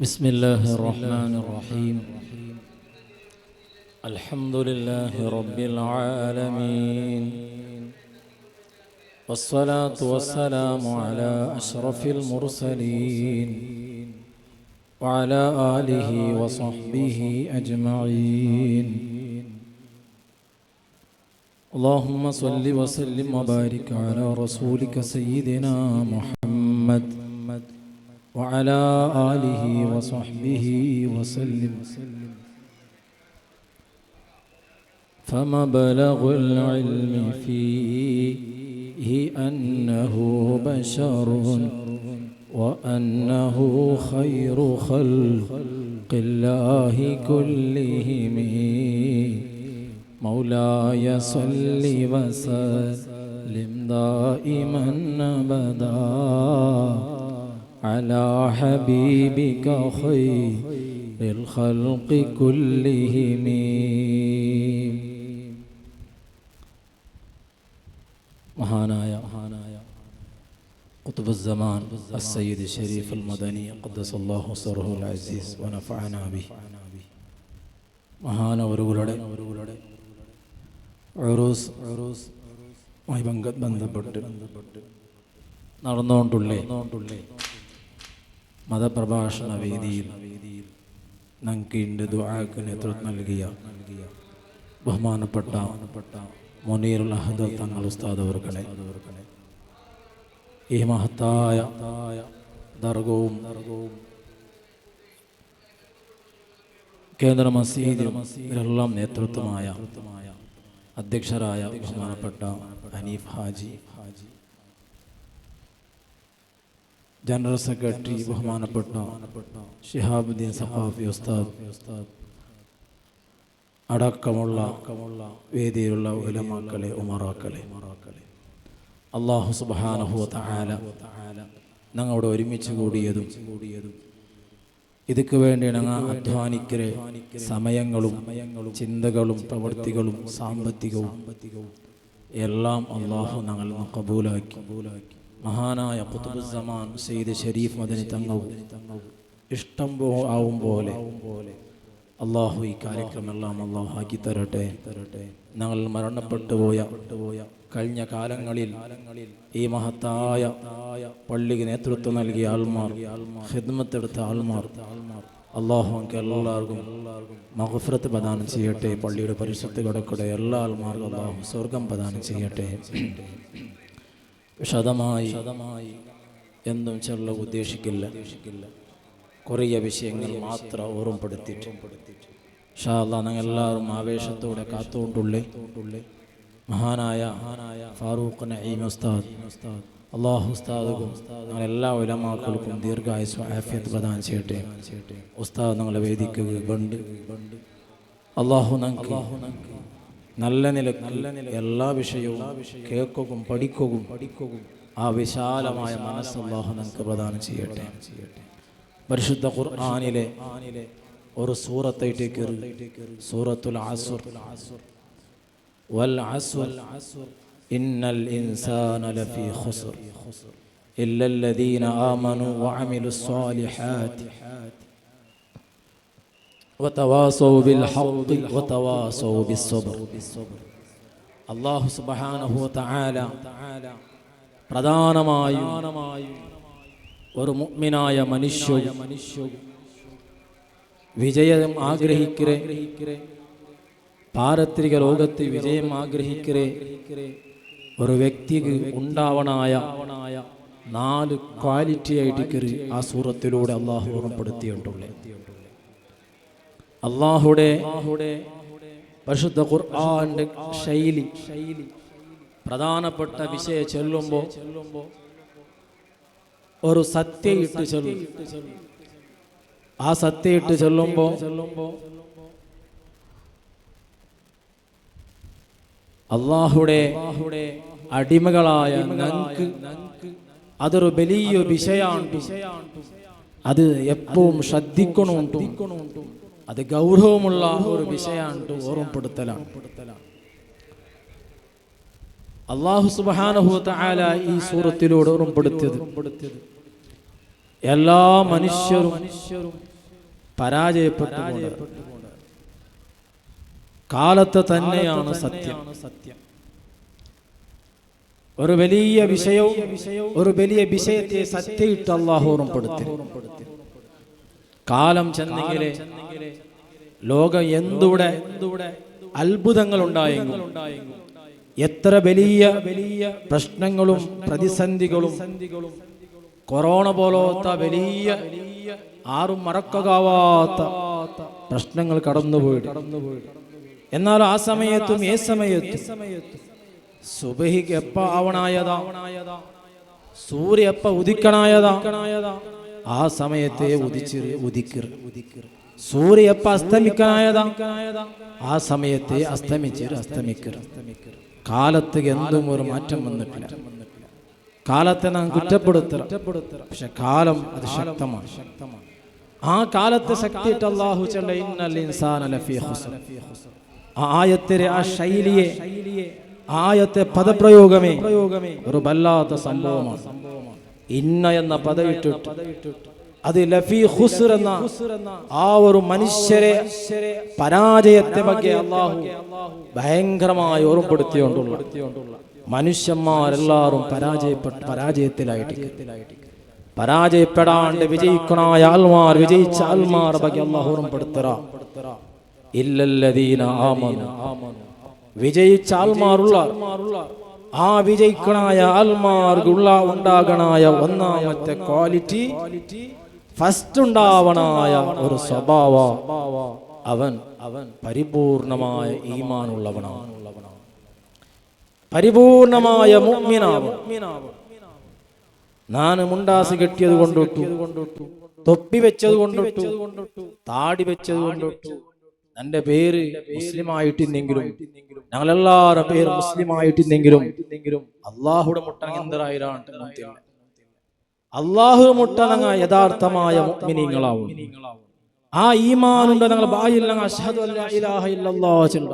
بسم الله الرحمن الرحيم. الحمد لله رب العالمين. والصلاة والسلام على أشرف المرسلين وعلى آله وصحبه أجمعين. اللهم صل وسلم وبارك على رسولك سيدنا محمد وعلى آله وصحبه وسلم. فمبلغ العلم فيه أنه بشر وأنه خير خلق الله كلهم. مولاي صل وسلم دائما أبدا. على حبيبك خير الخلق كلهم മഹാനായ മഹാനായ قطب الزمان السيد الشريف المدني قدس الله سره العزيز ونفعنا به മഹാനവരുകളുടെ ഉറൂസ് മായി ബന്ധ- ബന്ധപ്പെട്ട് നടന്നുകൊണ്ടുള്ളേ മതപ്രഭാഷണ വേദിയിൽ ഞങ്ങൾക്ക് ദുആക്ക് നേതൃത്വം നൽകിയ ബഹുമാനപ്പെട്ട മുനീറുൽ അഹദ തങ്ങൾ ഉസ്താദ് അവർകളെ ഈ മഹത്തായ ദർഗവും കേന്ദ്ര മസീദിലും ഇതിലെല്ലാം നേതൃത്വമായ അധ്യക്ഷരായ ബഹുമാനപ്പെട്ട ഹനീഫ് ഹാജി ഹാജി. ജനറൽ സെക്രട്ടറി ബഹുമാനപ്പെട്ട ഷിഹാബുദ്ദീൻ സഖാഫി ഉസ്താദ് അടക്കമുള്ള വേദിയിലുള്ള ഉലമാക്കളെ ഉമറാക്കളെ. അള്ളാഹു സുബാനഹു താല ഞങ്ങളുടെ ഒരുമിച്ച് കൂടിയതും ഇതൊക്കെ വേണ്ടി ഞങ്ങൾ അധ്വാനിക്കരെ സമയങ്ങളും ചിന്തകളും പ്രവൃത്തികളും സാമ്പത്തികവും എല്ലാം അള്ളാഹു ഞങ്ങൾ കബൂലാക്കി. മഹാനായ കുത്തുബുസമാൻ സെയ്ദ് ഷരീഫ് മദനി തങ്ങവും ഇഷ്ടം പോ ആവും പോലെ അള്ളാഹു ഈ കാര്യക്രമെല്ലാം അള്ളാഹു ആക്കി തരട്ടെ. തരട്ടെ ഞങ്ങൾ മരണപ്പെട്ടു പോയ കഴിഞ്ഞ കാലങ്ങളിൽ ഈ മഹത്തായ പള്ളിക്ക് നേതൃത്വം നൽകിയ ആൾമാർ ഹിദ്മത്തെടുത്ത ആൾമാർ അള്ളാഹു എല്ലാവർക്കും മഹഫ്രത്ത് പ്രദാനം ചെയ്യട്ടെ. പള്ളിയുടെ പരിശുദ്ധ കിടക്കട്ടെ. എല്ലാ ആൾമാർക്കും അള്ളാഹു സ്വർഗം പ്രദാനം ചെയ്യട്ടെ. വിശദമായി എന്നും ചെറുള്ള ഉദ്ദേശിക്കില്ല. കുറേ വിഷയങ്ങൾ മാത്രം ഓർമ്മപ്പെടുത്തിയിട്ട്. ഷാല്ല ഞങ്ങൾ എല്ലാവരും ആവേശത്തോടെ കാത്തുകൊണ്ടുള്ളേ. മഹാനായ ഫാറൂഖ് നഈം ഉസ്താദ് അള്ളാഹു ഞങ്ങൾ എല്ലാ ഉലമാക്കൾക്കും ദീർഘായുസ് ആഫിയത്ത് പ്രദാനം ചെയ്യട്ടെ. ഉസ്താദ് ഞങ്ങളെ വേദിക്കുക കണ്ട് അള്ളാഹു ഞങ്ങൾക്ക് നല്ല നില നല്ല നില എല്ലാ വിഷയവും കേൾക്കുകയും പഠിക്കുകയും പഠിക്കുകയും ആ വിശാലമായ മനസ്സ് അള്ളാഹു നമുക്ക് പ്രദാനം ചെയ്യട്ടെ. പരിശുദ്ധ ഖുർആാനിലെ ഒരു സൂറത്തേക്ക് സൂറത്തുൽ ആസുർ വൽ ആസുർ ഇന്നൽ ഇൻസാന ലഫി ഖുസ്ർ. ഇല്ലല്ലദീന ആമനു വഅമിലുസ് സ്വാലിഹാത്തി. وتواصوا بالحق وتواصوا بالصبر അള്ളാഹു സുബഹാനഹു തആല പ്രധാനമായും ഒരു മുഅ്മിനായ മനുഷ്യ വിജയം ആഗ്രഹിക്കരെ പാരത്രിക ലോകത്ത് വിജയം ആഗ്രഹിക്കരെ ഒരു വ്യക്തിക്ക് ഉണ്ടാവണായ നാല് ക്വാലിറ്റി ആയിട്ട് കയറി ആ സൂറത്തിലൂടെ അള്ളാഹു ഓർമ്മപ്പെടുത്തിയിട്ടുള്ളത് അള്ളാഹുടെ പരിശുദ്ധ ഖുർആന്റെ ശൈലി ശൈലി പ്രധാനപ്പെട്ട വിഷയ ചൊല്ലുമ്പോൾ ഒരു സത്യയിട്ട് ചൊല്ലും. ആ സത്യ സത്യയിട്ട് ചൊല്ലുമ്പോൾ അള്ളാഹുടെ അടിമകളായ ഞങ്ങൾക്ക് അതൊരു വലിയ വിഷയാണ്. അത് എപ്പോഴും ശ്രദ്ധിക്കണമുണ്ട് അത് ഗൗരവമുള്ള ഒരു വിഷയമാണ് ഓർമ്മപ്പെടുത്തലാണ്. അള്ളാഹു സുബാനഹു ആല ഈ സൂറത്തിലൂടെ ഓർമ്മപ്പെടുത്തിയത് എല്ലാ മനുഷ്യരും കാലത്തെ കാലത്ത് തന്നെയാണ് സത്യം സത്യം. ഒരു വലിയ വിഷയവും ഒരു വലിയ വിഷയത്തെ സത്യയിട്ട് അള്ളാഹു ഓർമ്മപ്പെടുത്തി. കാലം ചെന്നെങ്കിലേ ലോകം എന്തുടെ അത്ഭുതങ്ങൾ ഉണ്ടായെങ്കിലും എത്ര വലിയ വലിയ പ്രശ്നങ്ങളും പ്രതിസന്ധികളും കൊറോണ പോലത്തെ വലിയ ആരും മറക്കാവാത്ത പ്രശ്നങ്ങൾ കടന്നുപോയി എന്നാൽ ആ സമയത്തും ഏ സമയത്തും സുബഹിക്ക് എപ്പ ആവണായതാ? സൂര്യ എപ്പ ഉദിക്കണായതാ? ആ സമയത്തെ ഉദിച്ച് ഉദിക്കർ. സൂര്യ അസ്തമിക്കായതാ. ആ സമയത്തെ അസ്തമിച്ച് അസ്തമിക്കർ. കാലത്ത് എന്തും ഒരു മാറ്റം വന്നിട്ടില്ല. കാലത്തെ നാം കുറ്റപ്പെടുത്തറ പക്ഷെ കാലം അത് ശക്തമാണ്. ആ കാലത്തെ ശക്തിയിട്ട് അള്ളാഹു ആ ശൈലിയെ ആയത്തെ പദപ്രയോഗമേ ഒരു വല്ലാത്ത സംഭവമാണ്. ഇന്ന എന്ന പദവിട്ടിട്ട് അത് ലഫി ഖുസ്ർ എന്ന ആ ഒരു മനുഷ്യരെ പരാജയത്തെ ಬಗ್ಗೆ അള്ളാഹു ഭയങ്കരമായി ഓർമ്മപ്പെടുത്തിയോണ്ടുള്ള മനുഷ്യന്മാരെല്ലാവരും പരാജയപ്പെട്ട് പരാജയത്തിലായിട്ട് പരാജയപ്പെടാണ്ട് വിജയിക്കണായ ആൽമാർ വിജയിച്ച ആൽമാർ ಬಗ್ಗೆ അള്ളാഹു ഓർമ്മപ്പെടുത്തറ ഇല്ലല്ലദീന ആമനു വിജയിച്ച ആൽമാറുള്ള ആ വിജയിക്കണായ ആൽമാർക്കുള്ള ഉണ്ടാകണായ ഒന്നാമത്തെ ക്വാളിറ്റി ഫസ്റ്റ് ഉണ്ടാവണായ ഒരു സ്വഭാവ അവൻ അവൻ പരിപൂർണമായ ഈമാനുള്ളവനാണ്. പരിപൂർണമായ നാന് മുണ്ടാസ് കെട്ടിയത് കൊണ്ടിട്ടു തൊപ്പി വെച്ചത് കൊണ്ടിട്ടു താടി വെച്ചത് കൊണ്ടിട്ടു എന്റെ പേര് മുസ്ലിമായിട്ടില്ലെങ്കിലും ഞങ്ങളെല്ലാവരുടെ പേര് മുസ്ലിം ആയിട്ടിന്നെങ്കിലും അള്ളാഹുടെ മുട്ട എന്തരായിരാണ് അള്ളാഹു മുട്ട ഞങ്ങൾ യഥാർത്ഥമായ മുഗ്മിനീങ്ങളാവും ആ ഈമാനുണ്ട് ഞങ്ങൾ ബായിൽ അഷ്ഹദു അല്ലാ ഇലാഹ ഇല്ലല്ലാഹ് ചൊല്ല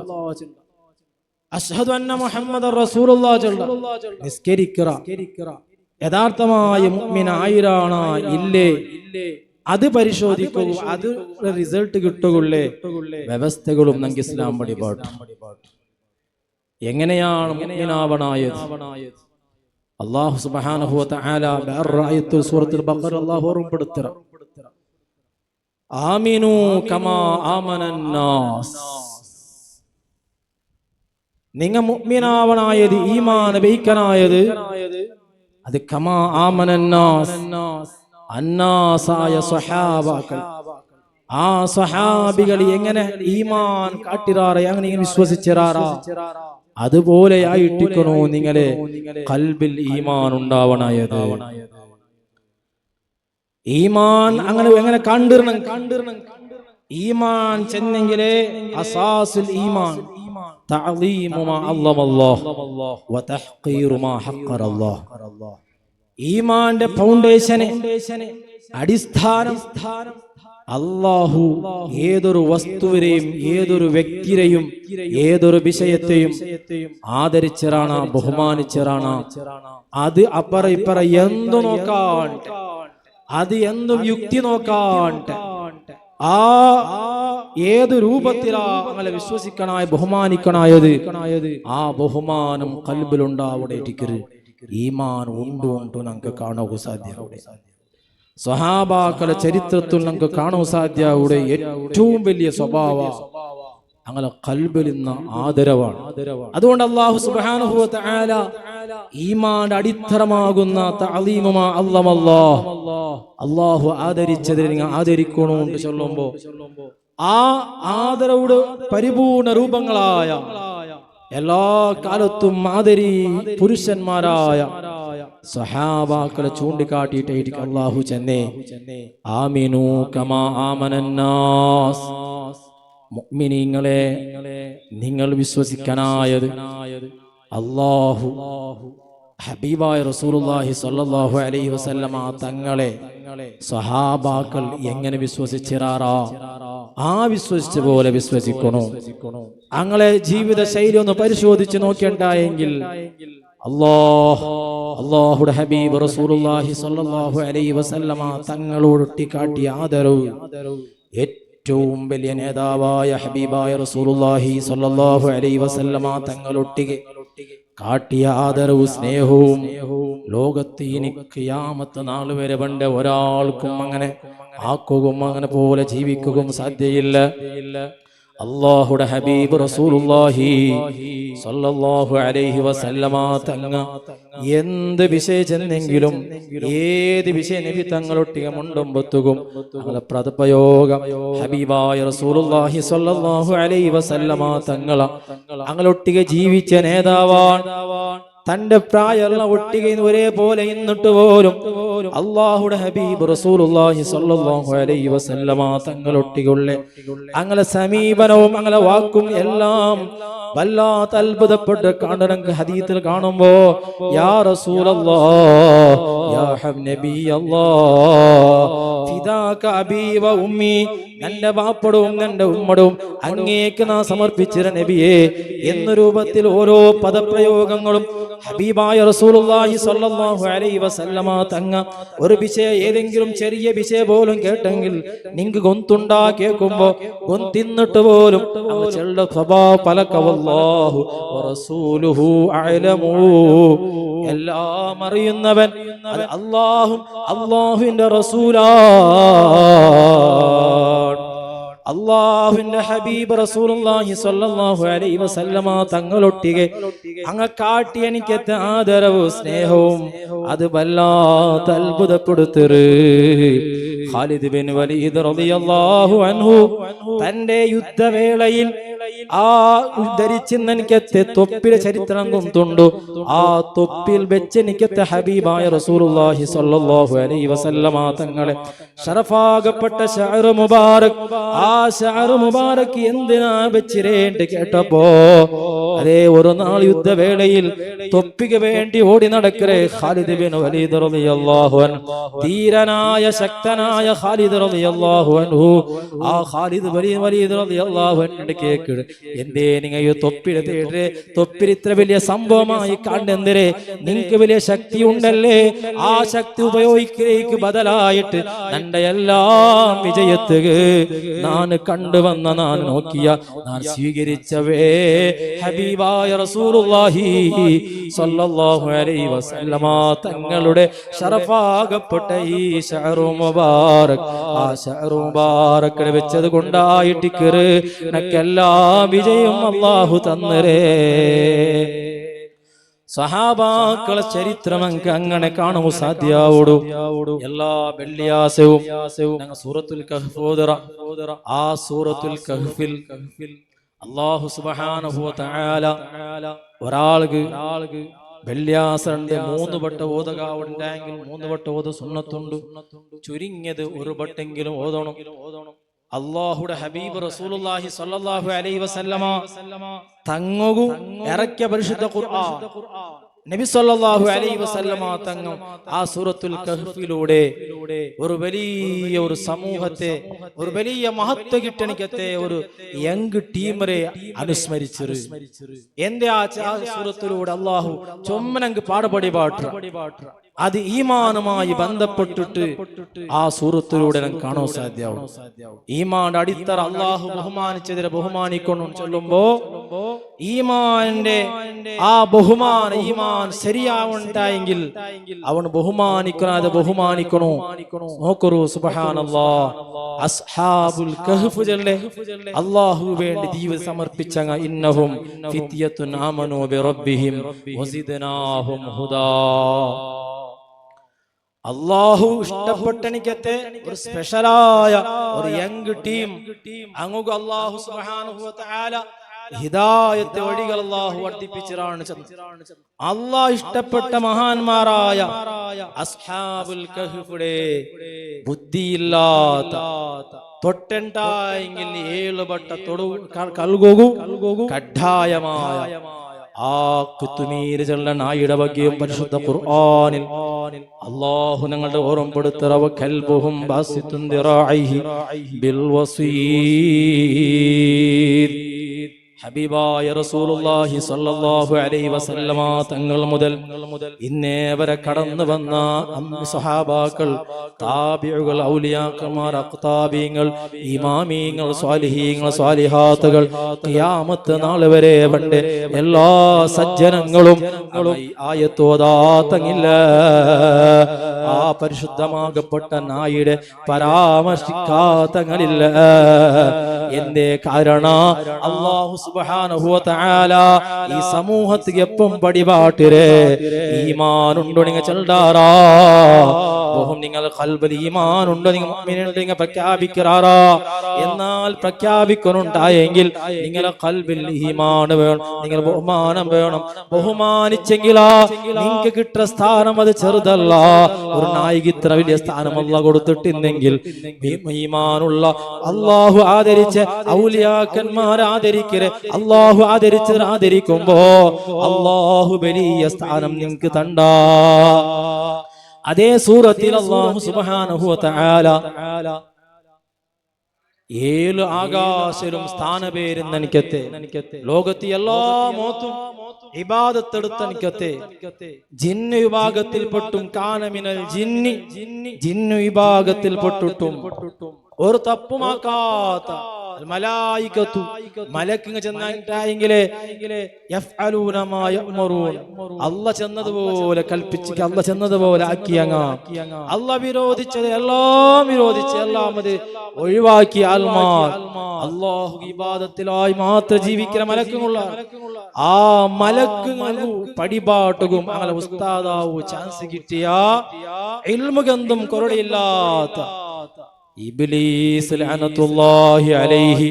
അഷ്ഹദു അന്ന മുഹമ്മദ് നിസ്കരിക്കറ. യഥാർത്ഥമായ മുഅ്മിനായിരാണ് ഇല്ലേ? അത് പരിശോധിക്കൂ. അത് റിസൾട്ട് കിട്ടുകയുള്ളേ വ്യവസ്ഥകളും നമുക്ക് ഇസ്ലാം പടിപാട്ട് എങ്ങനെയാണ് വ തആല ബഅറായത്തുൽ സൂറത്തുൽ ബഖറ അല്ലാഹു ഓർമ്മപ്പെടുത്തറ ആമിനു കമാ ആമനന്നാസ് നിങ്ങ മുഅ്മിനാവണായത് ഈമാൻ ബൈക്കനായത് അത് കമാ ആമനന്നാസ് അന്നാസായ സ്വഹാബാക്കൾ ആ സ്വഹാബികൾ എങ്ങനെ ഈമാൻ കാട്ടിറാറ അങ്ങനെ ഇങ്ങനെ വിശ്വസിച്ചിറാറാ അതുപോലെ ആയിട്ടിക്കണോ നിങ്ങളെ കൽബിൽ ഈമാൻ ഉണ്ടാവണായത് ഈമാൻ അങ്ങനെ എങ്ങനെ കണ്ടിരണം കണ്ടിരണം ഈമാൻ ചെന്നെങ്കിലേ അസാസുൽ ഈമാൻ تعظيم ما علم الله وتحقير ما حقر الله ഈമാന്റെ ഫൗണ്ടേഷനെ അടിസ്ഥാനം അള്ളാഹു ഏതൊരു വസ്തുവിനെയും ഏതൊരു വ്യക്തിയെയും ഏതൊരു വിഷയത്തെയും ആദരിച്ചറാണ് ബഹുമാനിച്ചറാണ് അത് അപ്പറ ഇപ്പറ എന്തു നോക്കാൻ അത് എന്തും യുക്തി നോക്കാൻ ആ ഏത് രൂപത്തിലാ അങ്ങനെ വിശ്വസിക്കണായ ബഹുമാനിക്കണായത് ആ ബഹുമാനം കൽബിലുണ്ടാവിടെ ഈമാൻ ഉണ്ട് ഉണ്ട് നമുക്ക് കാണാൻ സാധ്യത സഹാബാക്കളെ ചരിത്രത്തിൽ നമുക്ക് കാണാൻ സാധ്യ. അവിടെ ഏറ്റവും വലിയ സ്വഭാവ അങ്ങനെ കൽബലിന്ന ആദരവാണ്. അതുകൊണ്ട് അള്ളാഹു സുബ്ഹാനഹു വ തആല ഈമാന്റെ അടിത്തറമാകുന്ന അള്ളാഹു ആദരിച്ചതിനെ നിങ്ങൾ ആദരിക്കണമെന്ന് ചൊല്ലുമ്പോ ആ ആദരവുടെ പരിപൂർണ രൂപങ്ങളായ എല്ലാ കാലത്തും മാതിരി പുരുഷന്മാരായ സഹാബാക്കളെ ചൂണ്ടിക്കാട്ടിയിട്ടായിരിക്കും അള്ളാഹു ചെന്നേ. ആമിനു കമാ മുഅ്മിനീങ്ങളെ നിങ്ങൾ വിശ്വസിക്കാനായത് അള്ളാഹു ഹബീബായ റസൂലുള്ളാഹി സ്വല്ലല്ലാഹു അലൈഹി വസല്ലമ തങ്ങളെ സഹാബാക്കൾ എങ്ങനെ വിശ്വസിച്ചിറാറാ ആ വിശ്വസിച്ച പോലെ വിശ്വസിക്കണോ? അങ്ങളെ ജീവിത ശൈലി ഒന്ന് പരിശോധിച്ച് നോക്കേണ്ടായെങ്കിൽ അള്ളാഹുടെ ഹബീബ് റസൂലുള്ളാഹി സ്വല്ലല്ലാഹു അലൈഹി വസല്ലമ തങ്ങളോട് കാട്ടിയ ആദരവ് ഏറ്റവും വലിയ നേതാവായ ഹബീബായ റസൂലുല്ലാഹി സല്ലല്ലാഹു അലൈഹി വസല്ലമ തങ്ങളൊട്ടിಗೆ കാട്ടിയ ആദരവും സ്നേഹവും ലോകത്ത് എനിക്ക് യാമത്ത് നാൾ വരെ പണ്ട് ഒരാൾക്കും അങ്ങനെ ആക്കുകയും അങ്ങനെ പോലെ ജീവിക്കുകയും സാധ്യയില്ല അള്ളാഹുടെ ഹബീബ് റസൂലുള്ളാഹി സല്ലല്ലാഹു അലൈഹി വസല്ലമ തങ്ങ. എന്ത് വിശേഷനെങ്കിലും ഏത് വിഷയ നബി തങ്ങളൊട്ടിക മുണ്ടുമ്പത്തുകും അങ്ങനെ പ്രതപയോഗം ഹബീബായ റസൂലുള്ളാഹി സല്ലല്ലാഹു അലൈഹി വസല്ലമ തങ്ങള. അങ്ങലൊട്ടിക ജീവിച്ച നേതാവാൻ തന്റെ പ്രായമുള്ള ഒട്ടിക ഒരേപോലെ ഇന്നിട്ട് പോലും അള്ളാഹുടെ ഹബീബ് റസൂലുള്ളാഹി സ്വല്ലല്ലാഹു അലൈഹി വസല്ലമ തങ്ങളൊട്ടികൊള്ള അങ്ങനെ സമീപനവും അങ്ങനെ വാക്കും എല്ലാം വല്ലാത്ത അത്ഭുതപ്പെട്ട് കാണണം ഹദീത്തിൽ കാണുമ്പോ യാ റസൂലല്ലാ യാ നബി ഫിദാക അബീ വ ഉമ്മി എന്റെ വാപ്പടവും എന്റെ ഉമ്മടവും അങ്ങേക്ക് നാ സമർപ്പിച്ചിര നബിയെ എന്ന രൂപത്തിൽ ഓരോ പദപ്രയോഗങ്ങളും ഹബീബായ റസൂലുള്ളാഹി സ്വല്ലല്ലാഹു അലൈഹി വസല്ലമ തങ്ങ ഒരു വിഷയ ഏതെങ്കിലും ചെറിയ വിഷയ പോലും കേട്ടെങ്കിൽ നിങ്ങൾക്ക് ഗൊന്തുണ്ടാ കേൾക്കുമ്പോ ഗൊന്തിന്നിട്ട് പോലും ചെള്ള സ്വഭാ പലക്കവല്ലാഹു റസൂലുഹു അഅലമു. എല്ലാം അറിയുന്നവൻ അല്ലാഹും അള്ളാഹും അള്ളാഹുവിന്റെ റസൂലാണ് അള്ളാഹുവിന്റെ ഹബീബ് റസൂലുള്ളാഹി സ്വല്ലല്ലാഹു അലൈഹി വസല്ലമ തങ്ങളൊട്ടികെ അങ്ങ കാട്ടി എനിക്ക് ആദരവും സ്നേഹവും അത് വല്ലാത്ത അത്ഭുതപ്പെടുത്തറ് ഖാലിദ് ബിൻ വലീദ് റളിയല്ലാഹു അൻഹു തന്റെ യുദ്ധവേളയിൽ ആ ധരിച്ചെന്ന് എനിക്കത്തെ തൊപ്പിലെ ചരിത്രം കൊണ്ടുണ്ടു ആ തൊപ്പിൽ വെച്ച് എനിക്കത്തെ ഹബീബായ റസൂലുള്ളാഹി സ്വല്ലല്ലാഹു അലൈഹി വസല്ലമ തങ്ങളെ. ഷറഫാകപ്പെട്ട ഷഅർ മുബാറക്. ആ ഷഅർ മുബാറക് എന്തിനാ വെച്ചിരേണ്ടി കേട്ടപ്പോ? അതേ ഒരു നാൾ യുദ്ധവേളയിൽ തൊപ്പിക്ക് വേണ്ടി ഓടി നടക്കരേ ഖാലിദ് ബിൻ വലീദ് റളിയല്ലാഹു അൻഹു. ധീരനായ ശക്തനായ ഖാലിദ് റളിയല്ലാഹു അൻഹു. ആ ഖാലിദ് വലിയ വലീദ് റളിയല്ലാഹു അൻഹു കേക്ക് എന്തേ നിങ്ങൾ ഈ തൊപ്പിൽ ഇത്ര വലിയ സംഭവമായി കണ്ടെന്തരേ നിങ്ങൾക്ക് വലിയ ശക്തി ഉണ്ടല്ലേ? ആ ശക്തി ഉപയോഗിക്കലേക്ക് ബദലായിട്ട് തന്റെ എല്ലാം വിജയത്തുക ഞാൻ കണ്ടുവന്ന ഞാൻ നോക്കിയ ഞാൻ സ്വീകരിച്ചവേ ഹബീബായ റസൂലുള്ളാഹി സ്വല്ലല്ലാഹു അലൈഹി വസല്ലമ തങ്ങളുടെ ഷറഫാകപ്പെട്ട ഈ ഷഹറു മുബാറക് ആ ഷഹറു മുബാറക് വെച്ചത് കൊണ്ടായിട്ട് നക്കെല്ലാ വിജയം അള്ളാഹു തന്നരേ. സഹാബാക്കളെ ചരിത്രം നമുക്ക് അങ്ങനെ കാണുമോ സാധ്യാവോടു. എല്ലാ വെള്ളിയാസവും സൂറത്തുൽ ആ സൂറത്തുൽ കഹ്ഫിൽ അള്ളാഹു തആല ഒരാൾക്ക് വെള്ളിയാസന്റെ മൂന്ന് വട്ട ഓതുക. ഉണ്ടെങ്കിൽ മൂന്ന് വട്ട ഓത സുന്നത്തുണ്ട്. ചുരുങ്ങിയത് ഒരു വട്ടെങ്കിലും ഓതണം. അള്ളാഹുടെ ഹബീബ് റസൂലുള്ളാഹി സ്വല്ലല്ലാഹു അലൈഹി വസല്ലമ തങ്ങു ഇറക്കിയ പരിശുദ്ധ ഖുർആൻ. നബി സല്ലല്ലാഹു അലൈഹി വസല്ലമ തങ്ങും. ആ സൂറത്തുൽ കഹ്ഫിലൂടെ ഒരു വലിയ ഒരു സമൂഹത്തെ ഒരു വലിയ മഹത്വ കിട്ടണിക്കത്തെ ഒരു യങ് ടീമറെ അനുസ്മരിച്ചത് എന്റെ ആ ആ സൂറത്തിലൂടെ അള്ളാഹു ചൊമ്മനങ്ക് പാടപടി പാട്ട് അത് ഈമാനുമായി ബന്ധപ്പെട്ടിട്ട് ആ സൂറത്തിലൂടെ നമുക്ക് കാണാൻ സാധ്യമാവും. ഈമാന്റെ അടിത്തറ അള്ളാഹു ബഹുമാനിച്ചതിനെ ബഹുമാനിക്കണം ചൊല്ലുമ്പോ ഈമാന്റെ ആ ബഹുമാന ഈമാൻ ശരിയാവണ്ടായെങ്കിൽ അവൻ ബഹുമാനിക്കണം അത് ബഹുമാനിക്കണോ? നോക്കറു സുബഹാനല്ലാ. അസ്ഹാബുൽ കഹ്ഫ് ജല്ലേ വേണ്ടി ജീവിതം സമർപ്പിച്ച ഇന്നഹും ബിറബ്ബിഹിം വസിദ്നാഹും ഹുദാ. അള്ളാഹു ഇഷ്ടപ്പെട്ടെനിക്കത്തെ ഒരു സ്പെഷ്യലായ ഒരു യങ് ടീം അങ്ങുക അള്ളാഹു ഹിദായത്തെ വഴികൾ അള്ളാഹു വർദ്ധിപ്പിച്ചിറാണ് അള്ളാഹ് ഇഷ്ടപ്പെട്ട മഹാന്മാരായ അസ്ഹാബുൽ കഹുഫുടെ ബുദ്ധിയില്ലാത്ത തൊട്ടെണ്ടായെങ്കിൽ ഏഴ് വട്ട തൊടു കൽകൊകു കഡ്ഡായമായ ആ കുത്തുനീര് ചെല്ലൻ ആ ഇടവകയും പരിശുദ്ധ ഖുർആനിൽ അള്ളാഹു ഞങ്ങളുടെ ഓർമ്മപ്പെടുത്തറവ കൽബുഹും ബിൽ വസീർ ഹബീബായ റസൂലുള്ളാഹി സ്വല്ലല്ലാഹു അലൈഹി വസല്ലമ തങ്ങൾ മുതൽ ഇന്നേ വരെ കടന്നു വന്ന സഹാബാക്കൾ താബിഉകൾ ഔലിയാക്കന്മാർ അഖ്താബീങ്ങൾ ഇമാമീങ്ങൾ സ്വാലിഹീങ്ങൾ സ്വാലിഹാത്തുകൾ ഖിയാമത്ത് നാൾ വരെ പണ്ട് എല്ലാ സജ്ജനങ്ങളും ആയത്തോതാത്തങ്ങില്ല ആ പരിശുദ്ധമാകപ്പെട്ട നായിയുടെ പരാമർശിക്കാത്തങ്ങളില്ല. എന്തേ കാരണ അള്ളാഹു സുബ്ഹാനഹു വ ഈ സമൂഹത്തിൽ എപ്പം പടിപാട്ടിരെ ഈമാനുണ്ടോ നിങ്ങൾ ചെൽഡാറാ ഓഹം നിങ്ങൾ കൽബിൽ നിങ്ങൾ മുഅ്മിനുണ്ടോ നിങ്ങൾ പ്രഖ്യാപിക്കാറാ എന്നാൽ പ്രഖ്യാപിക്കുന്നുണ്ടായെങ്കിൽ നിങ്ങളെ കൽബിൽ ഈമാൻ വേണം നിങ്ങൾ ബഹുമാനം വേണം. ബഹുമാനിച്ചെങ്കിലാ നിങ്ങൾക്ക് കിട്ടുന്ന സ്ഥാനം അത് ചെറുതല്ല. ഒരു നായിക ഇത്ര വലിയ സ്ഥാനം അല്ല കൊടുത്തിട്ടില്ലെങ്കിൽ ഈമാനുള്ള അള്ളാഹു ആദരിച്ച് ഔലിയാക്കന്മാർ ആദരിക്കരെ അള്ളാഹു ആദരിച്ച് ആദരിക്കുമ്പോ അള്ളാഹു വലിയ സ്ഥാനം നിങ്ങൾക്ക് തണ്ടാ. അതേ സൂറത്തിൽ അള്ളാഹു തആല ഏഴ് ആകാശരും സ്ഥാനപേരും നനിക്കത്തെ ലോകത്തെ എല്ലാ മോത്തും ഇബാദത്തെടുത്തനിക്കത്തെ ജിന്നു വിഭാഗത്തിൽപ്പെട്ടും കാനമിനൽ ജിന്നി. ജിന്നു. വിഭാഗത്തിൽപ്പെട്ടിട്ടും ഒരു തപ്പുമാക്കാത്ത മലക്കിങ് ചെന്നായിട്ടായെങ്കിലേ അല്ല ചെന്നതുപോലെ കൽപ്പിച്ച് അല്ല ചെന്നതുപോലെ ആക്കി അങ്ങ അല്ല വിരോധിച്ചത് എല്ലാം വിരോധിച്ച് എല്ലാം അത് ഒഴിവാക്കി ആൽമാർ. അള്ളാഹു വിവാദത്തിലായി മാത്രം ജീവിക്കുന്ന മലക്കുമുള്ള. ആ മലക്കുങ്ങൾ പടിപാട്ടുകും അങ്ങനെ ഉസ്താദാവു ചാൻസ് കിട്ടിയ. ഇൽമുഗന്ധം കൊറടിയില്ലാത്ത ഇബ്ലീസ് അലൈഹി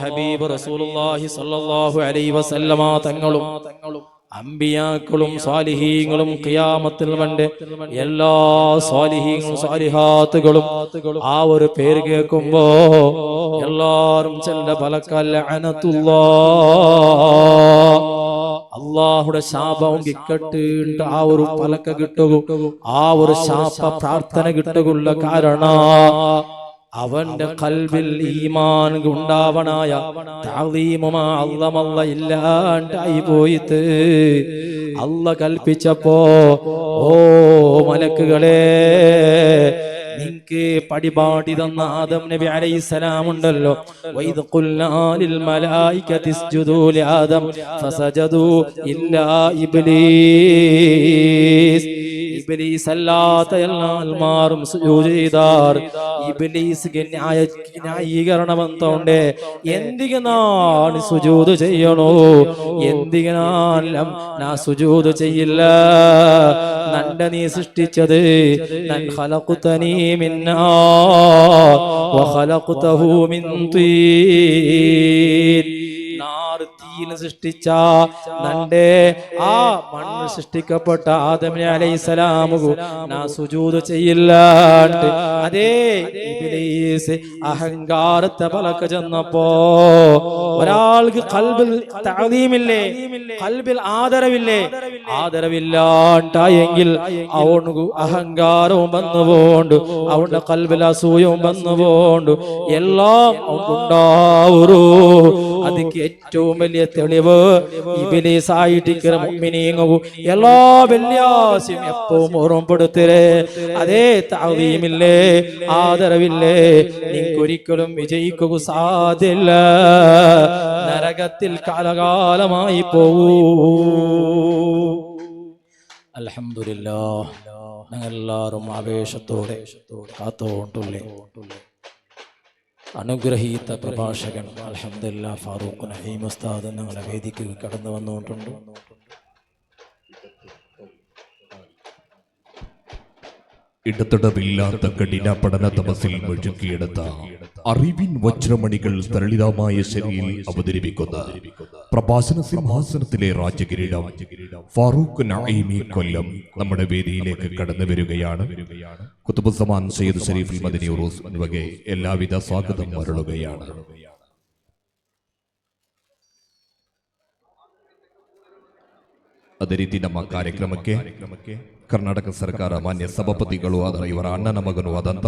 ഹബീബ് റസൂലുള്ളാഹി സ്വല്ലല്ലാഹു അലൈഹി വസല്ലമ തങ്ങളും അമ്പിയാക്കളും സ്വാലിഹീങ്ങളും ഖിയാമത്തിൽ വണ്ട് എല്ലാ സ്വാലിഹീങ്ങളും സ്വാലിഹാത്തുകളും ആ ഒരു പേര് കേൾക്കുമ്പോ എല്ലാരും ചെല്ല പലക്കല്ല അനത്തുല്ലാ അള്ളാഹുടെ ശാപം കിട്ടേണ്ട ആ ഒരു പലക്ക കിട്ടുക ആ ഒരു ശാപ പ്രാർത്ഥന കിട്ടുകയുള്ള കാരണ അവന്റെ കൽവിൽ ഈമാൻ ഉണ്ടാവണായ താളീമുമാ അല്ലമല്ല ഇല്ലാണ്ടായി പോയിട്ട് അല്ല കൽപ്പിച്ചപ്പോ ഓ മലക്കുകളെ നിനക്ക് പടിപാടി തന്ന ആദം നബി അലൈഹിസ്സലാം ഉണ്ടല്ലോ. വൈദ് ഖുല്ലാലിൽ മലായികതി ഇസ്ജുദൂ ലിആദം ഫസജദു ഇല്ലാ ഇബ്ലീസ്. ഇബ്ലീസ് അല്ലാത്ത എല്ലാൽമാരും സുജൂദ് ചെയ്താർ. ഇബ്ലീസ് ന്യായ ന്യായീകരണമെന്തോണ്ട് എന്തിനാണ് സുജൂദ് ചെയ്യണോ? എന്തിനാലും ഞാൻ സുജൂദ് ചെയ്യില്ല? നണ്ട നീ സൃഷ്ടിച്ചത്. ഖലഖ്തനീ തീയിൽ സൃഷ്ടിച്ച നന്റെ ആ മണ്ണ് സൃഷ്ടിക്കപ്പെട്ട ആദമിനെ അലൈഹിസ്സലാമു നാ സുജൂദ് ചെയ്യില്ലാണ്ട് അതേ അഹങ്കാരത്തെ പലക്ക ചെന്നപ്പോ ഒരാൾക്ക് കൽബിൽ തഅദീമില്ലേ കൽബിൽ ആദരവില്ലേ? ആദരവില്ലാണ്ടായെങ്കിൽ അവനു അഹങ്കാരവും വന്നു പോണ്ട് അവന്റെ കൽബിൽ അസൂയവും വന്നു പോണ്ട്. എല്ലാം ഉണ്ടാവൂ അതിക്ക് ഏറ്റവും വലിയ തെളിവ് എല്ലാ വെള്ളിയാശയും എപ്പോഴും ഓർമ്മപ്പെടുത്തരേ അതേ താവീമില്ലേ ആദരവില്ലേ നിങ്ങൾക്കൊരിക്കലും വിജയിക്കുക സാധ്യല്ല. നരകത്തിൽ കാലകാലമായി പോവൂ. അൽഹംദുലില്ലാ ഞങ്ങളെല്ലാവരും ആവേശത്തോടെ കാത്തോണ്ടുള്ളേ അനുഗ്രഹീത പ്രഭാഷകൻ അലഹമില്ല ഫാറൂഖ് നഹീം ഉസ്താദ് ഞങ്ങളെ വേദിക്ക് കടന്നു വന്നുകൊണ്ടുണ്ട്. ഇടതടവില്ലാത്ത കഠിന പഠന തപസ്സിൽ മുഴുകിയെടുത്ത അറിവിൻ വജ്രമണികൾ തരളിതമായ ശരിയിൽ അവതരിപ്പിക്കുന്ന പ്രഭാഷണ സിംഹാസനത്തിലെ രാജകിരീടം ഫാറൂഖ് നഈമി കൊല്ലം നമ്മുടെ വേദിയിലേക്ക് കടന്നു വരികയാണ് കുത്തുബുസമാൻ സയ്യിദ് ഷരീഫ് മദനി ഉറൂസ് എന്നിവകെ എല്ലാവിധ സ്വാഗതം മരളുകയാണ് ಅದೇ ರೀತಿ ನಮ್ಮ ಕಾರ್ಯಕ್ರಮಕ್ಕೆ ಕರ್ನಾಟಕ ಸರ್ಕಾರ ಮಾನ್ಯ ಸಭಾಪತಿಗಳು ಆದ ಇವರ ಅಣ್ಣನ ಮಗನೂ ಆದಂತ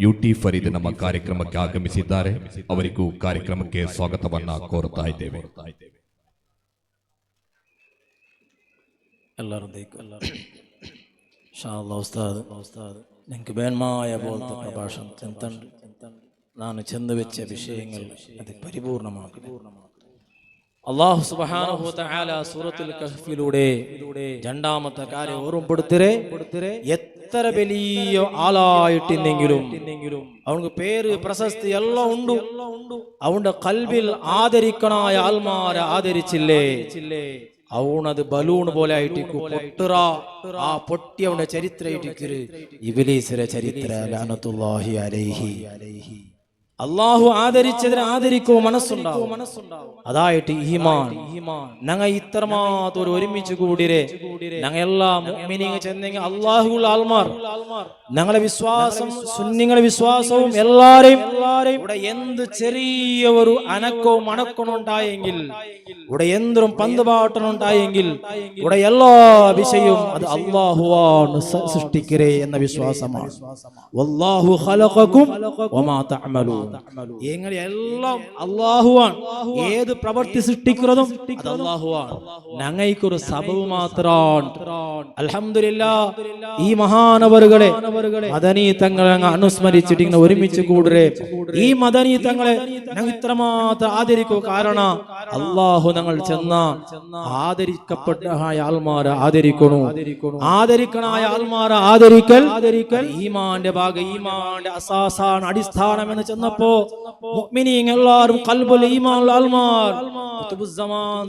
ಯು ಟಿ ಫರೀದ್ ನಮ್ಮ ಕಾರ್ಯಕ್ರಮಕ್ಕೆ ಆಗಮಿಸಿದ್ದಾರೆ ಅವರಿಗೂ ಕಾರ್ಯಕ್ರಮಕ್ಕೆ ಸ್ವಾಗತವನ್ನ ಕೋರುತ್ತಾ ಇದ್ದೇವೆ എല്ലാവരും തേക്കും എല്ലാവരും ഷാ ഉസ്താദ് ഉസ്താദ് നിങ്ങൾക്ക് വേന്മായ പോലത്തെ പ്രഭാഷണം ചെന്തണ്ട് നാണ് ചെന്ന് വെച്ച വിഷയങ്ങൾ അത് പരിപൂർണമാക്കി അള്ളാഹു സുബ്ഹാനഹു തആല സൂറത്തുൽ കഹ്ഫിലൂടെ രണ്ടാമത്തെ കാര്യം ഓർമ്മപ്പെടുത്തരേ. എത്ര വലിയ ആളായിട്ടില്ലെങ്കിലും അവനക്ക് പേര് പ്രശസ്തി എല്ലാം ഉണ്ട്. അവന്റെ കൽബിൽ ആദരിക്കണായ ആൽമാരെ ആദരിച്ചില്ലേ? അവണത് ബലൂൺ പോലെ ആയിട്ട് പൊട്ടുറ. ആ പൊട്ടി അവന്റെ ചരിത്ര ഇവലീസിലെ ചരിത്ര ലാനത്തുല്ലാഹി അലൈഹി. അള്ളാഹു ആദരിച്ചതിനെ ആദരിക്കോ മനസ്സുണ്ടാവും. മനസ്സുണ്ടാവും അതായിട്ട് ഈമാൻ. ഞങ്ങൾ ഇത്രമാത്രം ഒരു ഒരുമിച്ച് കൂടിരെ. ഞങ്ങൾ എല്ലാം ചെന്നെങ്കിൽ അള്ളാഹുള്ള ആൾമാർ. ഞങ്ങളെ വിശ്വാസം സുന്നിങ്ങളെ വിശ്വാസവും എല്ലാരെയും. ഇവിടെ എന്ത് ചെറിയ ഒരു അനക്കവും അണക്കവും ഉണ്ടായെങ്കിൽ ഇവിടെ എന്തും പന്തുപാട്ടനും ഉണ്ടായെങ്കിൽ ഇവിടെ എല്ലാ വിഷയവും അത് അള്ളാഹുവാണ് സൃഷ്ടിക്കരേ എന്ന വിശ്വാസമാണ്. എല്ലാം അള്ളാഹുവാണ്. ഏത് പ്രവൃത്തി സൃഷ്ടിക്കുന്നതും അള്ളാഹുവാണ്. ഞങ്ങൾക്കൊരു സബവ് മാത്രമാണ് അലഹമില്ല ഈ മഹാനവറുകളെ മദനീ തങ്ങളെ അനുസ്മരിച്ചിട്ട് ഇങ്ങനെ ഒരുമിച്ച് കൂടരെ. ഈ മദനീ തങ്ങളെ ഞങ്ങൾ ഇത്രമാത്രം ആദരിക്കൂ കാരണം അള്ളാഹു ഞങ്ങൾ ചെന്ന ആദരിക്കപ്പെട്ട ആൾമാരെ ആദരിക്കണു. ആദരിക്കണായ ആൾമാരെ ആദരിക്കൽ. ആദരിക്കൽ. ഈമാന്റെ ഭാഗ ഈമാന്റെ അസാസാണ് അടിസ്ഥാനം എന്ന് ചെന്നപ്പോ എല്ലാവരും കൽബുൽ ഈമാൻ ആൾമാർ.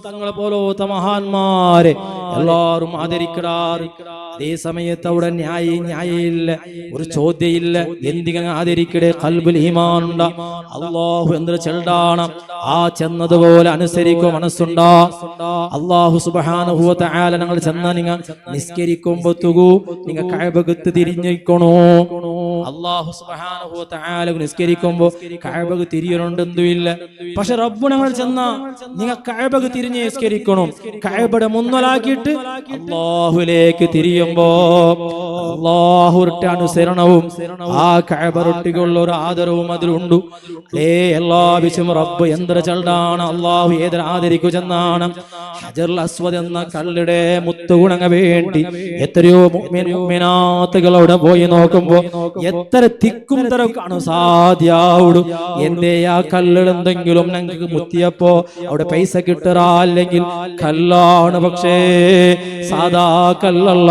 തങ്ങളെ പോലോത്ത മഹാന്മാരെ എല്ലാവരും ആദരിക്കടാറ്. അതേ സമയത്ത് അവിടെ ന്യായ ന്യായയില്ല ഒരു ചോദ്യയില്ല. എന്തിങ്ങനെ ആദരിക്കടെ? കൽബുൽ ഈമാൻ ഉണ്ടാ? അള്ളാഹു എന്തൊരു ചെണ്ടാണ്? ആ ചെന്നതുപോലെ അനുസരിക്കും മനസ്സുണ്ടാ? അള്ളാഹു സുബ്ഹാനഹു വ തആല ഞങ്ങൾ ചെന്ന നിങ്ങൾ നിസ്കരിക്കുമ്പോ നിങ്ങൾ കഅബകത്ത് തിരിഞ്ഞിക്കണോ അള്ളാഹു സുബ്ഹാനഹു വ തആല നിസ്കരിക്കുമ്പോ കഅബക്ക് തിരിയണുണ്ടെന്തുമില്ല പക്ഷെ റബ്ബ് ഞങ്ങൾ ചെന്ന നിങ്ങൾ കഅബക്ക് തിരിഞ്ഞ് നിസ്കരിക്കണം. കഅബയുടെ മുന്നലാക്കിയിട്ട് അള്ളാഹുലേക്ക് തിരിയുമ്പോ അള്ളാഹുരുടെ അനുസരണവും ആ കഅബറൊട്ടിക്കുള്ള ഒരു ആദരവും അതിലുണ്ട്. ഏ എല്ലാ വിശും റബ്ബ് എന്തൊരു ചണ്ടാണ് അള്ളാഹു ഏതൊരു ആദരിക്കു ചെന്നാണ്. ഹജർ അസ്വദ് എന്ന കള്ളിടെ മുത്തുകുണങ്ങ വേണ്ടി എത്രയോ മുഅ്മിൻ മുഅ്മിനാത്തുകളവിടെ പോയി നോക്കുമ്പോ എത്ര തിക്കും തിരക്കാണ് സാധ്യാവിടും എന്റെ ആ എന്തെങ്കിലും ഞങ്ങൾക്ക് മുത്തിയപ്പോ അവിടെ പൈസ കിട്ടറ? അല്ലെങ്കിൽ കല്ലാണ് പക്ഷേ സാധാ കല്ലല്ല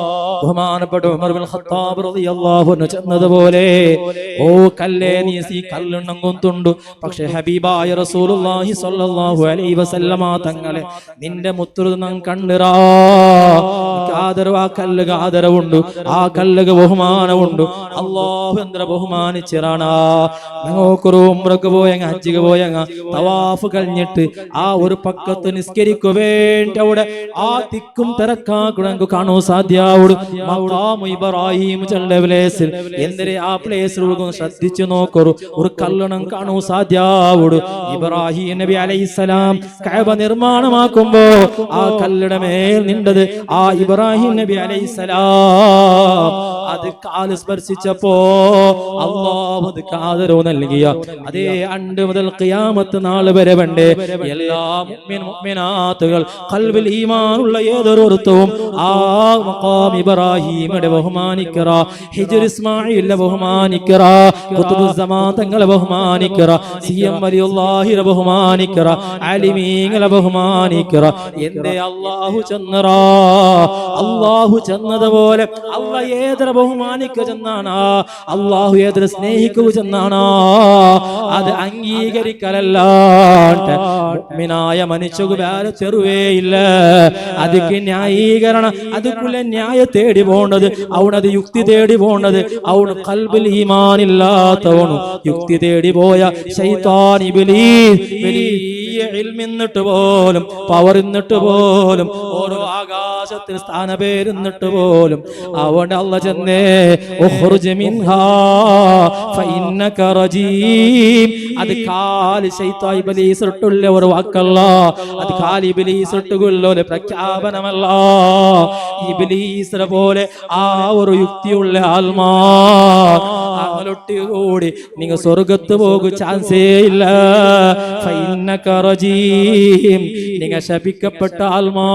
ബഹുമാനപ്പെട്ട ഉമർ ബിൻ ഖത്താബ് റളിയല്ലാഹു അൻഹു ചെന്നതുപോലെ ഓ കല്ലേ നീ ഈ കല്ലെണ്ണം കൊന്തുണ്ടു പക്ഷേ ഹബീബായ റസൂലുള്ളാഹി സ്വല്ലല്ലാഹു അലൈഹി വസല്ലമ തങ്ങളെ നിന്റെ മുത്തുറുനം കണ്ടിറാ. ആദരവ് ആ കല്ലുക ആദരവുണ്ട്. ആ കല്ലുക ബഹുമാനമുണ്ട് അള്ളാഹു എന്ത്ര ബഹുമാനിച്ചിറാണ്. ഞങ്ങൾക്കൊരു ഉമ്രക്ക് പോയങ്ങ ഹജ്ജിക്ക് പോയങ്ങ തവാഫ് കഴിഞ്ഞിട്ട് ആ ഒരു പക്കത്ത് നിസ്കരിക്കു വേണ്ടി ആ തിക്കും തിരക്കാക്കുടങ്കു കാണൂ സാധ്യാവുട് മഖാമു ഇബ്രാഹിം ചെല്ല പ്ലേസിൽ എന്തിരെ ആ പ്ലേസിൽ ശ്രദ്ധിച്ചു നോക്കൊരു ഒരു കല്ലണം കാണൂ സാധ്യാവുട്. ഇബ്രാഹിം നബി അലൈഹിസ്സലാം കഅബ നിർമ്മാണമാക്കുമ്പോ ആ കല്ലട മേൽ നിണ്ടത് ആ ഇബ്രാഹിം നബി അലൈഹിസ്സലാം. അത് കാൽ സ്പർശിച്ചപ്പോ അള്ളാഹു അത് ആദരവ് നൽകിയ. അതേ അണ്ട് മുതൽ ഖിയാമത്ത് നാൾ വരെ വേണ്ടേ. എല്ലാ മുഅ്മിനാത്തുകൾ ഖൽബിൽ ഈമാനുള്ള ഏതൊരു ആ മഖാം ഇബ്രാഹിമിനെ ബഹുമാനിക്കറ ഹിജ്ർ ഇസ്മായിലിനെ ബഹുമാനിക്കറ ഖുതുബുസ്സമാൻ തങ്ങളെ ബഹുമാനിക്കറ സി എം വലിയുള്ളാഹിനെ ബഹുമാനിക്കറ അലിമീങ്ങളെ ബഹുമാനിക്കറ. എന്റെ അള്ളാഹു ചെന്നറ? അള്ളാഹു ചെന്നതുപോലെ അല്ല ഏതര ബഹുമാനിക്കുക ചെന്നാണ്? അള്ളാഹു ഏതര സ്നേഹിക്കുക ചെന്നാണ്? അത് അംഗീകരിക്കലല്ലാണ്ട് മുഅ്മിനായ മനുഷ്യക്ക് വേറെ ചെറുവേയില്ല. അതിക്ക് ന്യായീകരണം അതുക്കുള്ള ന്യായ തേടി പോണ്ടത് അവനത് യുക്തി തേടി പോണത് അവന് കൽബിൽ ഈമാനില്ലാത്തവണു യുക്തി തേടി പോയ ശൈത്താൻ ഇബ്ലീസ്. വലിയ ഇൽമിന്നിട്ട് പോലും പവർ ഇന്നിട്ട് പോലും ഓരോ ആകാശത്തിന് സ്ഥാനപേരുന്നിട്ട് പോലും അവിടെ അല്ല ചെന്നേ അത് കാൽ ഇബ്ലീസ് ഇട്ടുള്ള ഒരു വാക്കല്ല? അത് കാലി ഇട്ടുകൊള്ള ഒരു പ്രഖ്യാപനമല്ല. ഇബ്ലീസിനെ പോലെ ആ ഒരു യുക്തിയുള്ള ആത്മാ അങ്ങനൊട്ടി കൂടി നിങ്ങൾ സ്വർഗത്ത് പോകും ചാൻസേ ഇല്ല. നിങ്ങൾ ശപിക്കപ്പെട്ട ആൽമാ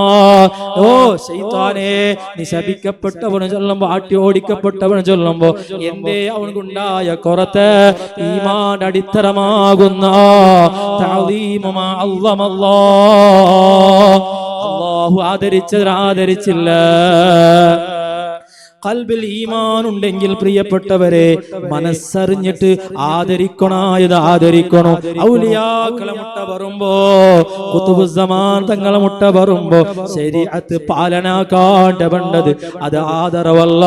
ഓ ശൈത്താനെ നീ ശപിക്കപ്പെട്ടവന് ചൊല്ലുമ്പോ ആട്ടി ഓടിക്കപ്പെട്ടവന് ചൊല്ലുമ്പോ എന്തേ അവനുണ്ടായ കുറത്ത്? ഈമാൻ അടിത്തറമാകുന്ന അള്ളാഹു ആദരിച്ചതിൽ ആദരിച്ചില്ല. കൽബിൽ ഈമാൻ ഉണ്ടെങ്കിൽ പ്രിയപ്പെട്ടവരെ മനസ്സറിഞ്ഞിട്ട് ആദരിക്കണായത് ആദരിക്കണോ? ഔലിയാക്കളെ മുട്ട പറയുമ്പോ കുത്തുബുസമാൻ തങ്ങളെ മുട്ട പറയുമ്പോ ശരി അത് വേണ്ടത് അത് ആദരവല്ല.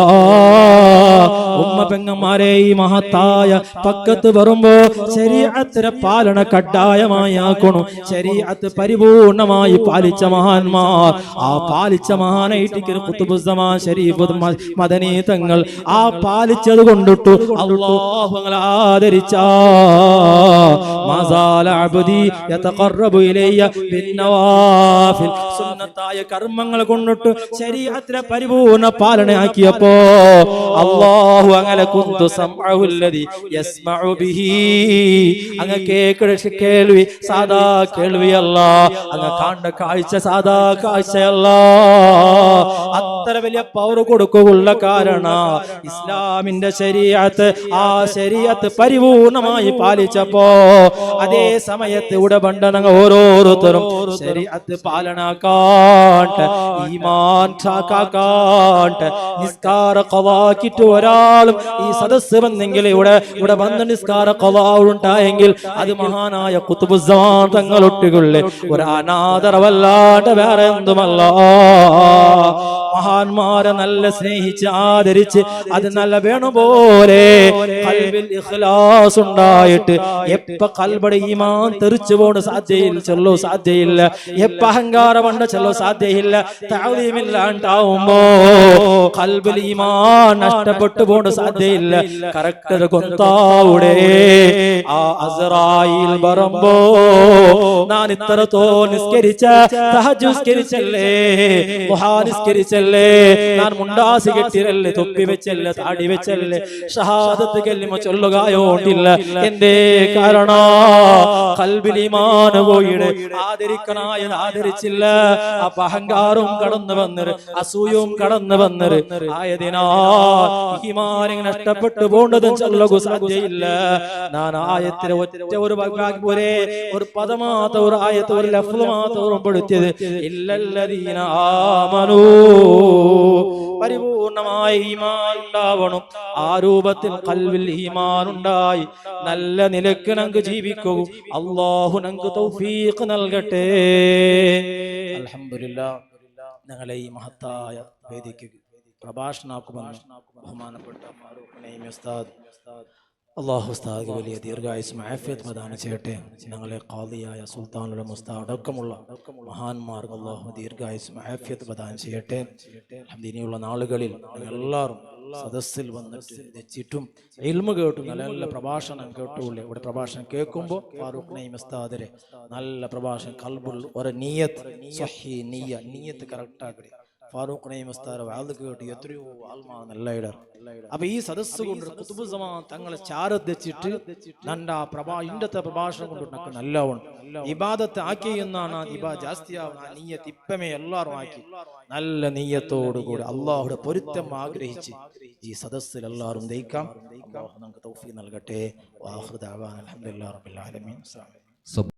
ഉമ്മ പെങ്ങന്മാരെ ഈ മഹത്തായ പക്കത്ത് വരുമ്പോ ശരീരത്തിനെ പാലന കഡ്ഡായമായി ശരി ശരീരത്ത് പരിപൂർണമായി പാലിച്ച മഹാന്മാർ. ആ പാലിച്ച മഹാനായിട്ട് കുത്തുബുസമാൻ ശരീഫ് മ- തങ്ങൾ ആ പാലിച്ചത് കൊണ്ടിട്ടു. അള്ളാഹുങ്ങൾ ആദരിച്ച. കർമ്മങ്ങൾ കൊണ്ടിട്ട് ശരീരത്തിലെ പരിപൂർണ പാലനയാക്കിയപ്പോ അള്ളാഹു അങ്ങനെ കുന്തു ബിഹി. അങ്ങ് കേൾവി സാധാ കേൾവിയല്ല അങ്ങ് കാണ്ട കാഴ്ച സാധാ കാഴ്ചയല്ല അത്ര വലിയ പവർ കൊടുക്കുകയുള്ള കാരണ ഇസ്ലാമിന്റെ ശരീരത്ത് ആ ശരീരത്ത് പരിപൂർണമായി പാലിച്ചപ്പോ അതേ സമയത്ത് ഇവിടെ ബണ്ടനങ്ങൾ ഓരോരുത്തരും ശരീഅത്ത് പാലനാക്കാട്ട് ഈമാൻ ഠാക്കാക്കാട്ട് നിസ്കാര കവാക്കിട്ട് ഒരാളും ഈ സദസ് വന്നെങ്കിൽ ഇവിടെ ഇവിടെ വന്ന് നിസ്കാര കവാവുണ്ടായെങ്കിൽ അത് മഹാനായ കുത്തുബുസ്സമാൻ തങ്ങളൊട്ടുകളിലെ ഒരു അനാദരവല്ലാണ്ട് വേറെ എന്തുമല്ല. മഹാന്മാരെ നല്ല സ്നേഹിച്ച് ആദരിച്ച് അത് നല്ല വേണം പോലെ കൽബിൽ ഇഖ്ലാസ് ഉണ്ടായിട്ട് എപ്പ കൽബടെ ഈമാൻ തെറിച്ചു പോണ് സാധ്യയില്ല ചെല്ലോ സാധ്യയില്ല എപ്പ അഹങ്കാരം ഉണ്ട് ചെല്ലോ സാധ്യയില്ല താഴ്വീമില്ലാണ്ടാവുമ്പോ കൽബിൽ ഈമാൻ നഷ്ടപ്പെട്ടു പോണ് സാധ്യയില്ല. കറക്റ്റ് കൊന്താവിടെ? ആ അസറായിൽ പറമ്പോ ഞാൻ ഇത്രത്തോ നിസ്കരിച്ച തഹജ്ജുദ് നിസ്കരിച്ചല്ലേ നിസ്കരിച്ചല്ലേ ഞാൻ മുണ്ടാസി കെട്ടിരല്ലേ? തൊപ്പി വെച്ചല്ലേ? താടി വെച്ചല്ലേ? ഷഹാദത്ത് കല്ലിമ ചൊല്ലുകയോണ്ടില്ല എന്തേ കാരണ? കൽബിലിമാന പോയിട്. ആദരിക്കണായ ആദരിച്ചില്ല. അപ്പൊ അഹങ്കാരവും കടന്നു വന്നര് അസൂയവും കടന്നു വന്നര് ആയതിനാ. ഈമാനിങ് നഷ്ടപ്പെട്ടു പോണ്ടതും ചൊല്ലുക സാധ്യയില്ല. ഞാൻ ആയത്തിന് ഒറ്റ ഒരു പോലെ ഒരേ ഒരു പദമാത്ത ഒരു ആയത്ത് ഒരു ലഫ്ല് മാത്രം ഉൾപ്പെടുത്തിയത്. ഇല്ലല്ലദീന ആമനൂ. പരിപൂർണമായ ഈമാൻ ഉണ്ടാവണം. ആ രൂപത്തിൽ കൽവിൽ ഈമാൻ ഉണ്ടായി. നല്ല നിലയ്ക്ക് നമുക്ക് ജീവിക്കൂ. അള്ളാഹു നമുക്ക് തൗഫീഖ് നൽകട്ടെ. അൽഹംദുലില്ലാ. ഞങ്ങളെ ഈ മഹത്തായ വേദിക്ക് പ്രഭാഷണാക്കുമെന്ന് ബഹുമാനപ്പെട്ട ഉസ്താദ് അള്ളാഹു ഉസ്താദ് വലിയ ദീർഘായുസും ആഫിയത്ത് പ്രദാനം ചെയ്യട്ടെ. ഞങ്ങളെ കാദിയായ സുൽത്താനുടെ മുസ്താദ് അടക്കമുള്ള മഹാന്മാർക്ക് അള്ളാഹു ദീർഘായുസും ആഫിയത്ത് പ്രദാനം ചെയ്യട്ടെ. ഇനിയുള്ള നാളുകളിൽ എല്ലാവരും സദസ്സിൽ വന്നിട്ട് വെച്ചിട്ടും ഇൽമ കേട്ടു നല്ല നല്ല പ്രഭാഷണം കേട്ടുള്ളേ. ഇവിടെ പ്രഭാഷണം കേൾക്കുമ്പോൾ ഫാറൂഖ് നൈം നല്ല പ്രഭാഷണം കൽബുൾ ഒരു നീയത്ത് നീയ നീയത്ത് ആക്കടി. ഫാറൂഖ് നഈം ഉസ്താദ് വാത് കേട്ട് എത്രയോ ആത്മാ നല്ല ഇടർ അപ്പൊ ഈ സദസ്സ് കൊണ്ട് കുത്തുബുസമാ തങ്ങളെ ചാരത്തിച്ചിട്ട് നണ്ട പ്രഭാ ഇന്നത്തെ പ്രഭാഷണം കൊണ്ട് നമുക്ക് നല്ലവണ്ണം. ഇബാദത്ത് ആക്കി എന്നാണ് ഇബാ ജാസ്തിയാവുന്ന നീയത്ത് ഇപ്പമേ എല്ലാവരും ആക്കി. നല്ല നീയത്തോടു കൂടി അള്ളാഹുടെ പൊരുത്തം ആഗ്രഹിച്ച് ഈ സദസ്സിൽ എല്ലാവരും ദയിക്കാം നമുക്ക് തൗഫീഖ് നൽകട്ടെ. വാഹൃദാവാൻ അലഹമുല്ലാ റബ്ബിൽ